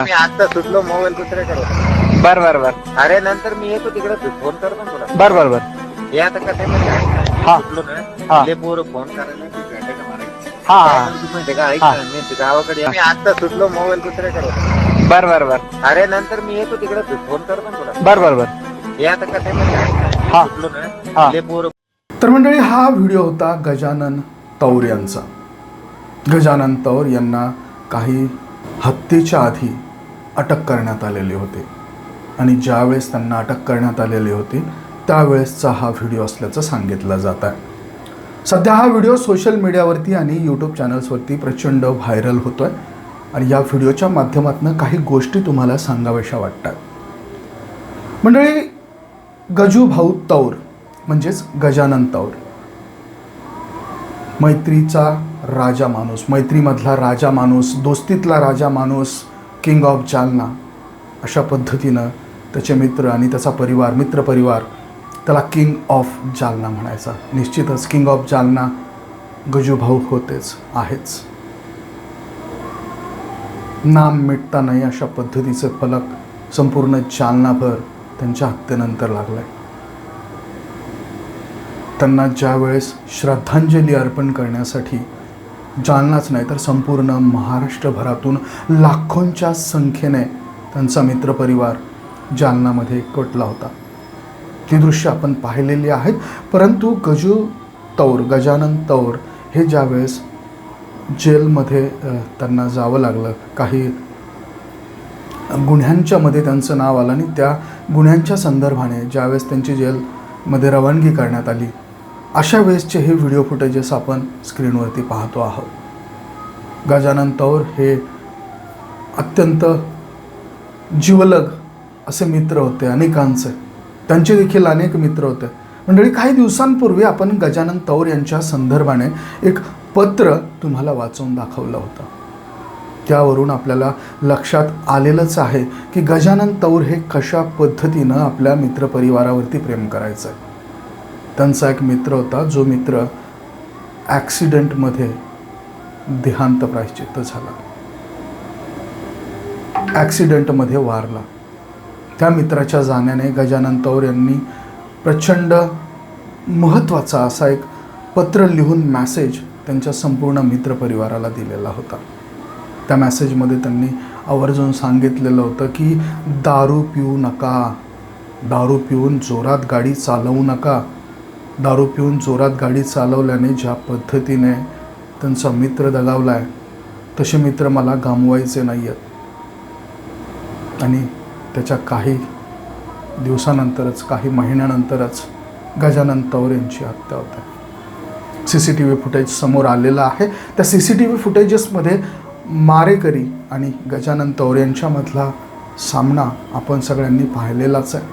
मी आता सुटलो मोबाईल दुसऱ्याकडे बर बर बर अरे नंतर मी येतो तिकडे फोन करतो ना तुला बर बर बर हे आता कसं आहे माहिती आहे का? हा. सुटलो हा. ना ले पोरं फोन करायला का. हा काय म्हणतो माहिती आहे का ऐक हा. ना, मी गावाकडे आहे. मी आता सुटलो मोबाईल दुसऱ्याकडे बर बर बर अरे नंतर मी येतो तिकडे फोन करतो ना तुला बर बर बर हे आता कसं आहे माहिती आहे का? हा. सुटलो हा. ना पोरं तर मंडळी हा व्हिडिओ होता गजानन तौर यांचा गजानन तौर यांना काही हत्येच्या आधी अटक करण्यात आलेली होती. आणि ज्यावेळेस त्यांना अटक करण्यात आलेली होती त्यावेळेसचा हा व्हिडिओ असल्याचं सांगितलं जात आहे. सध्या हा व्हिडिओ सोशल मीडियावरती आणि यूट्यूब चॅनल्सवरती प्रचंड व्हायरल होतो आहे आणि या व्हिडिओच्या माध्यमातून काही गोष्टी तुम्हाला सांगाव्याशा वाटतात. मंडळी गजू भाऊ तौर म्हणजेच गजानन तौर मैत्रीचा राजा माणूस मैत्रीमधला राजा माणूस दोस्तीतला राजा माणूस किंग ऑफ जालना अशा पद्धतीनं त्याचे मित्र आणि त्याचा परिवार मित्रपरिवार त्याला किंग ऑफ जालना म्हणायचा. निश्चितच किंग ऑफ जालना गजूभाऊ होतेच आहेच. नाम मिटता नाही अशा पद्धतीचे फलक संपूर्ण जालनाभर त्यांच्या हत्येनंतर लागलाय. त्यांना ज्यावेळेस श्रद्धांजली अर्पण करण्यासाठी जालनाच नाही तर संपूर्ण महाराष्ट्रभरातून लाखोंच्या संख्येने त्यांचा मित्रपरिवार जालनामध्ये एकवटला होता. ती दृश्य आपण पाहिलेली आहेत परंतु गजू तौर गजानन तौर हे ज्यावेळेस जेलमध्ये त्यांना जावं लागलं काही गुन्ह्यांच्या मध्ये त्यांचं नाव आलं आणि त्या गुन्ह्यांच्या संदर्भाने ज्यावेळेस त्यांची जेलमध्ये रवानगी करण्यात आली अशा वेळेसचे हे व्हिडिओ फुटेजेस आपण स्क्रीनवरती पाहतो आहोत. गजानन तौर हे अत्यंत जिवलग असे मित्र होते अनेकांचे. त्यांचे देखील अनेक मित्र होते. मंडळी काही दिवसांपूर्वी आपण गजानन तौर यांच्या संदर्भाने एक पत्र तुम्हाला वाचून दाखवलं होतं. त्यावरून आपल्याला लक्षात आलेलंच आहे की गजानन तौर हे कशा पद्धतीनं आपल्या मित्रपरिवारावरती प्रेम करायचं आहे त्यांचा एक मित्र होता जो मित्र ॲक्सिडेंटमध्ये देहांत प्रायश्चित्त झाला. ॲक्सिडेंटमध्ये वारला. त्या मित्राच्या जाण्याने गजानन तौर यांनी प्रचंड महत्त्वाचा असा एक पत्र लिहून मॅसेज त्यांच्या संपूर्ण मित्रपरिवाराला दिलेला होता. त्या मॅसेजमध्ये त्यांनी आवर्जून सांगितलेलं होतं की दारू पिऊ नका. दारू पिऊन जोरात गाडी चालवू नका. दारू पिऊन जोरात गाडी चालवल्याने ज्या पद्धतीने त्यांचा मित्र दगावला आहे तसे मित्र मला गमवायचे नाही आहेत आणि त्याच्या काही दिवसानंतरच काही महिन्यानंतरच गजानन तौर यांची हत्या होते C C T V footage समोर आलेलं आहे. त्या सी सी टी व्ही फुटेजेसमध्ये मारेकरी आणि गजानन तौर यांच्यामधला सामना आपण सगळ्यांनी पाहिलेलाच आहे.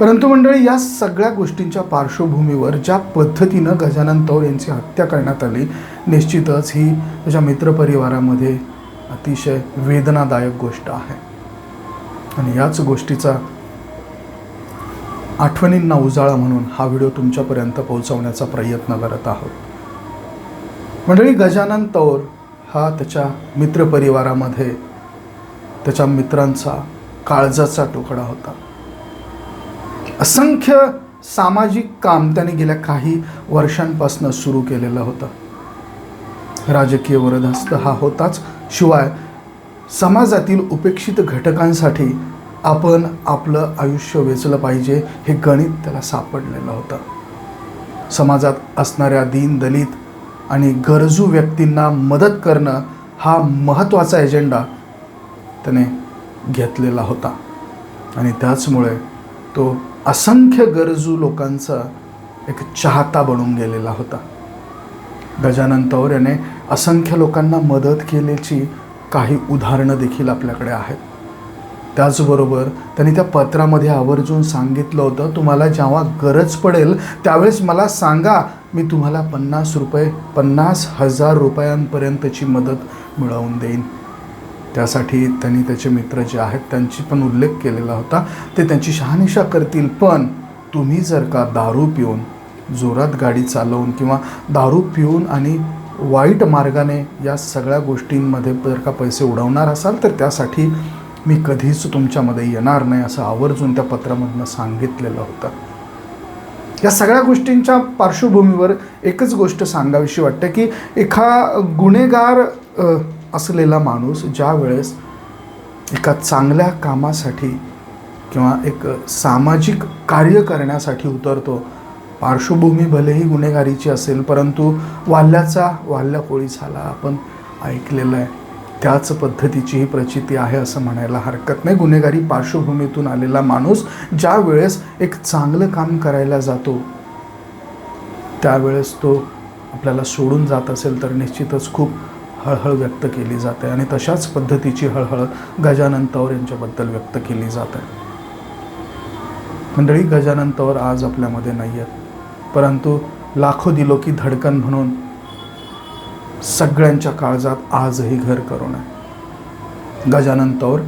परंतु मंडळी या सगळ्या गोष्टींच्या पार्श्वभूमीवर ज्या पद्धतीनं गजानन तौर यांची हत्या करण्यात आली निश्चितच ही त्याच्या मित्रपरिवारामध्ये अतिशय वेदनादायक गोष्ट आहे. आणि याच गोष्टीचा आठवणींना उजाळा म्हणून हा व्हिडिओ तुमच्यापर्यंत पोहोचवण्याचा प्रयत्न करत आहोत. मंडळी गजानन तौर हा त्याच्या मित्रपरिवारामध्ये त्याच्या मित्रांचा काळजाचा तुकडा होता. असंख्य सामाजिक काम त्याने गेल्या काही वर्षांपासून सुरू केलेलं होतं. राजकीय वरदहस्त हा होताच. शिवाय समाजातील उपेक्षित घटकांसाठी आपण आपलं आयुष्य वेचलं पाहिजे हे गणित त्याला सापडलेलं होतं. समाजात असणाऱ्या दीन दलित आणि गरजू व्यक्तींना मदत करणं हा महत्त्वाचा एजेंडा त्याने घेतलेला होता. आणि त्याचमुळे तो असंख्य गरजू लोकांचा एक चाहता बनून गेलेला होता. गजानन तौर याने असंख्य लोकांना मदत केल्याची काही उदाहरणं देखील आपल्याकडे आहेत. त्याचबरोबर त्यांनी त्या पत्रामध्ये आवर्जून सांगितलं होतं तुम्हाला जेव्हा गरज पडेल त्यावेळेस मला सांगा मी तुम्हाला पन्नास रुपये पन्नास हजार रुपयांपर्यंतची मदत मिळवून देईन. त्यासाठी त्यांनी त्याचे मित्र जे आहेत त्यांची पण उल्लेख केलेला होता. ते त्यांची शहानिशा करतील पण तुम्ही जर का दारू पिऊन जोरात गाडी चालवून किंवा दारू पिऊन आणि वाईट मार्गाने या सगळ्या गोष्टींमध्ये जर का पैसे उडवणार असाल तर त्यासाठी मी कधीच तुमच्यामध्ये येणार नाही असं आवर्जून त्या पत्रामधनं सांगितलेलं होतं. या सगळ्या गोष्टींच्या पार्श्वभूमीवर एकच गोष्ट सांगावीशी वाटते की एखा गुन्हेगार असलेला माणूस ज्या वेळेस एका चांगल्या कामासाठी किंवा एक सामाजिक कार्य करण्यासाठी उतरतो पार्श्वभूमी भलेही गुन्हेगारीची असेल परंतु वाल्ल्याचा वाल्ल्या कोळी झाला आपण ऐकलेलं आहे. त्याच पद्धतीची ही प्रचिती आहे असं म्हणायला हरकत नाही. गुन्हेगारी पार्श्वभूमीतून आलेला माणूस ज्या वेळेस एक चांगलं काम करायला जातो त्यावेळेस तो आपल्याला सोडून जात असेल तर निश्चितच खूप हळहळ व्यक्त केली जाते आणि तशाच पद्धतीची हळहळ गजानन तौर यांच्याबद्दल व्यक्त केली जात. आहे मंडळी गजानन तौर आज आपल्यामध्ये नाही आहेत परंतु लाखो दिलो की धडकन म्हणून सगळ्यांच्या काळजात आजही घर करून आहे. गजानन तौर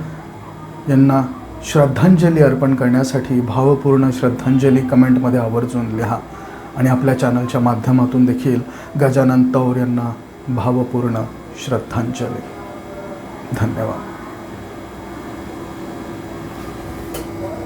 यांना श्रद्धांजली अर्पण करण्यासाठी भावपूर्ण श्रद्धांजली कमेंटमध्ये आवर्जून लिहा आणि आपल्या चॅनलच्या माध्यमातून देखील गजानन तौर यांना भावपूर्ण श्रद्धांजली. धन्यवाद.